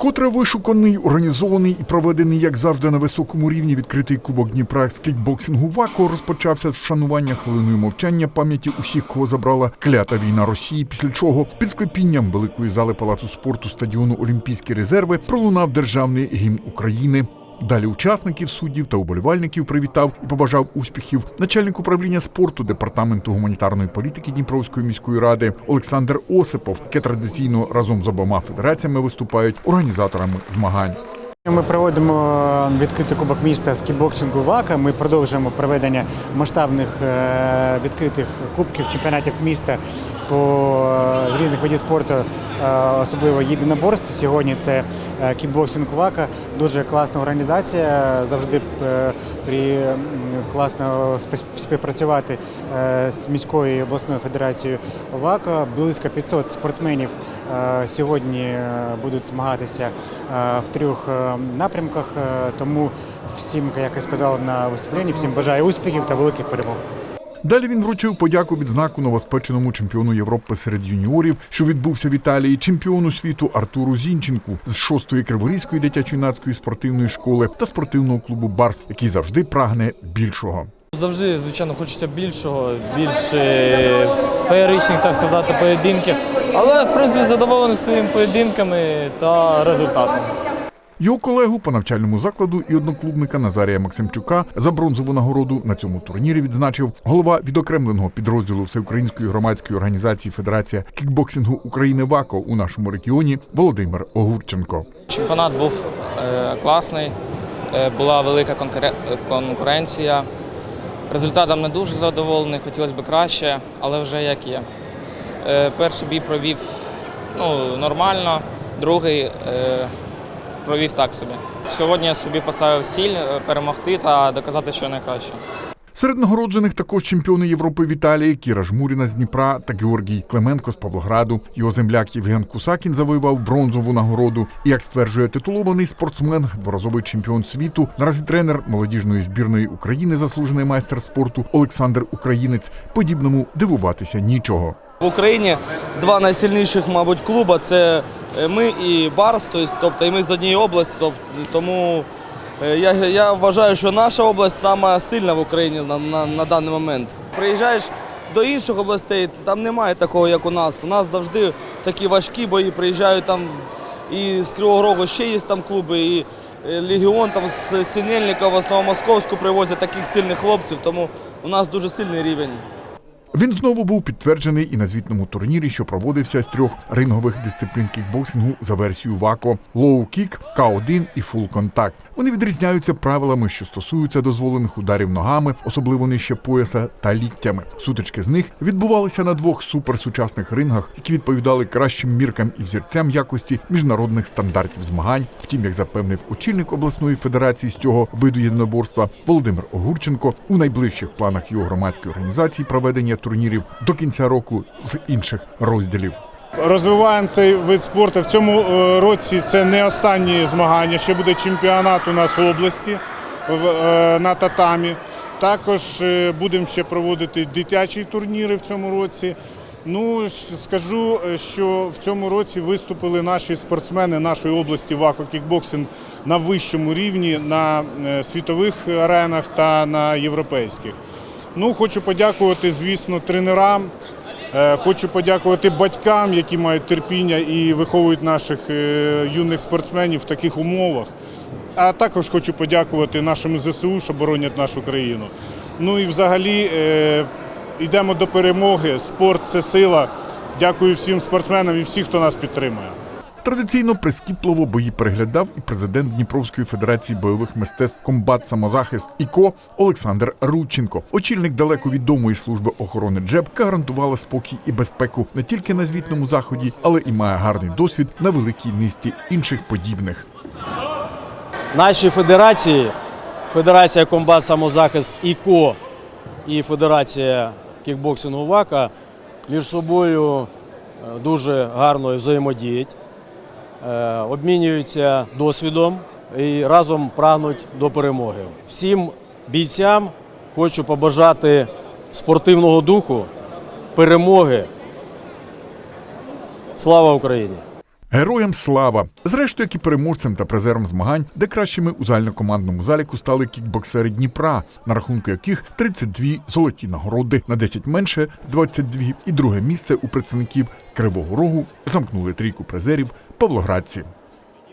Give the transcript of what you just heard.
Вкотре вишуканий, організований і проведений, як завжди, на високому рівні відкритий кубок Дніпра з кікбоксингу ВАКО розпочався з вшанування хвилиною мовчання пам'яті усіх, кого забрала клята війна Росії. Після чого під склепінням великої зали палацу спорту стадіону Олімпійські резерви пролунав державний гімн України. Далі учасників, суддів та уболівальників привітав і побажав успіхів начальник управління спорту департаменту гуманітарної політики Дніпровської міської ради Олександр Осипов, яке традиційно разом з обома федераціями виступають організаторами змагань. Ми проводимо відкритий кубок міста з кікбоксингу ВАКа. Ми продовжуємо проведення масштабних е, відкритих кубків чемпіонатів міста по е, з різних видів спорту, е, особливо єдиноборств. Сьогодні це е, кікбоксинг ВАКа. Дуже класна організація. Завжди при класно співпрацювати з міською обласною федерацією ВАКа. Близько 500 спортсменів сьогодні будуть змагатися в трьох напрямках. Тому всім, як я сказав на виступленні, всім бажаю успіхів та великих перемог. Далі він вручив подяку відзнаку новоспеченому чемпіону Європи серед юніорів, що відбувся в Італії, чемпіону світу Артуру Зінченку з шостої Криворізької дитячо-юнацької спортивної школи та спортивного клубу Барс, який завжди прагне більшого. Завжди, звичайно, хочеться більшого, більш е, феєричних, так сказати, поєдинків. Але, в принципі, задоволений своїми поєдинками та результатом. Його колегу по навчальному закладу і одноклубника Назарія Максимчука за бронзову нагороду на цьому турнірі відзначив голова відокремленого підрозділу Всеукраїнської громадської організації Федерація кікбоксингу України ВАКО у нашому регіоні Володимир Огурченко. Чемпіонат був е, класний, е, була велика конкуре- конкуренція. Результатом не дуже задоволений, хотілося б краще, але вже як є. Е, Перший бій провів ну, нормально, другий провів так собі. Сьогодні я собі поставив ціль е, перемогти та доказати, що я найкраще. Серед нагороджених також чемпіони Європи в Італії Кіра Жмуріна з Дніпра та Георгій Клименко з Павлограду. Його земляк Євген Кусакін завоював бронзову нагороду. І як стверджує титулований спортсмен, дворазовий чемпіон світу, наразі тренер молодіжної збірної України, заслужений майстер спорту Олександр Українець. Подібному дивуватися нічого. В Україні два найсильніших, мабуть, клуба це ми і Барс, тобто, і ми з однієї області. Тобто, тому е, я, я вважаю, що наша область сама сильна в Україні на, на, на даний момент. Приїжджаєш до інших областей, там немає такого, як у нас. У нас завжди такі важкі бої, приїжджають там і з Кривого Рогу ще є там клуби, і е, Легіон там з Синельникова, з Новомосковську привозять таких сильних хлопців, тому у нас дуже сильний рівень. Він знову був підтверджений і на звітному турнірі, що проводився з трьох рингових дисциплін кікбоксингу за версією ВАКО: лоу-кік, К1 і фул-контакт. Вони відрізняються правилами, що стосуються дозволених ударів ногами, особливо нижче пояса та ліктями. Сутички з них відбувалися на двох суперсучасних рингах, які відповідали кращим міркам і взірцям якості міжнародних стандартів змагань. Втім, як запевнив очільник обласної федерації з цього виду єдиноборства Володимир Огурченко, у найближчих планах його громадської організації проведення турнірів до кінця року з інших розділів. Розвиваємо цей вид спорту. В цьому е, році це не останні змагання. Ще буде чемпіонат у нас в області е, на татамі. Також е, будемо ще проводити дитячі турніри в цьому році. Ну, скажу, що в цьому році виступили наші спортсмени нашої області ВАКО кікбоксинг на вищому рівні на світових аренах та на європейських. Ну, хочу подякувати, звісно, тренерам. Е, Хочу подякувати батькам, які мають терпіння і виховують наших е, юних спортсменів в таких умовах. А також хочу подякувати нашому ЗСУ, що боронять нашу країну. Ну і взагалі е, йдемо до перемоги. Спорт це сила. Дякую всім спортсменам і всім, хто нас підтримує. Традиційно прискіпливо бої переглядав і президент Дніпровської федерації бойових мистецтв комбат самозахист ІКО Олександр Рудченко. Очільник далеко відомої служби охорони ДЖЕБ гарантувала спокій і безпеку не тільки на звітному заході, але і має гарний досвід на великій низці інших подібних. Наші федерації, Федерація комбат самозахист ІКО і Федерація кікбоксингу ВАКа між собою е, дуже гарно взаємодіють, обмінюються досвідом і разом прагнуть до перемоги. Всім бійцям хочу побажати спортивного духу, перемоги. Слава Україні! Героям слава! Зрештою, як і переможцем та призером змагань, де кращими у загальнокомандному заліку стали кікбоксери Дніпра, на рахунку яких 32 золоті нагороди на 10 менше 22 і друге місце у представників Кривого Рогу замкнули трійку призерів павлоградці.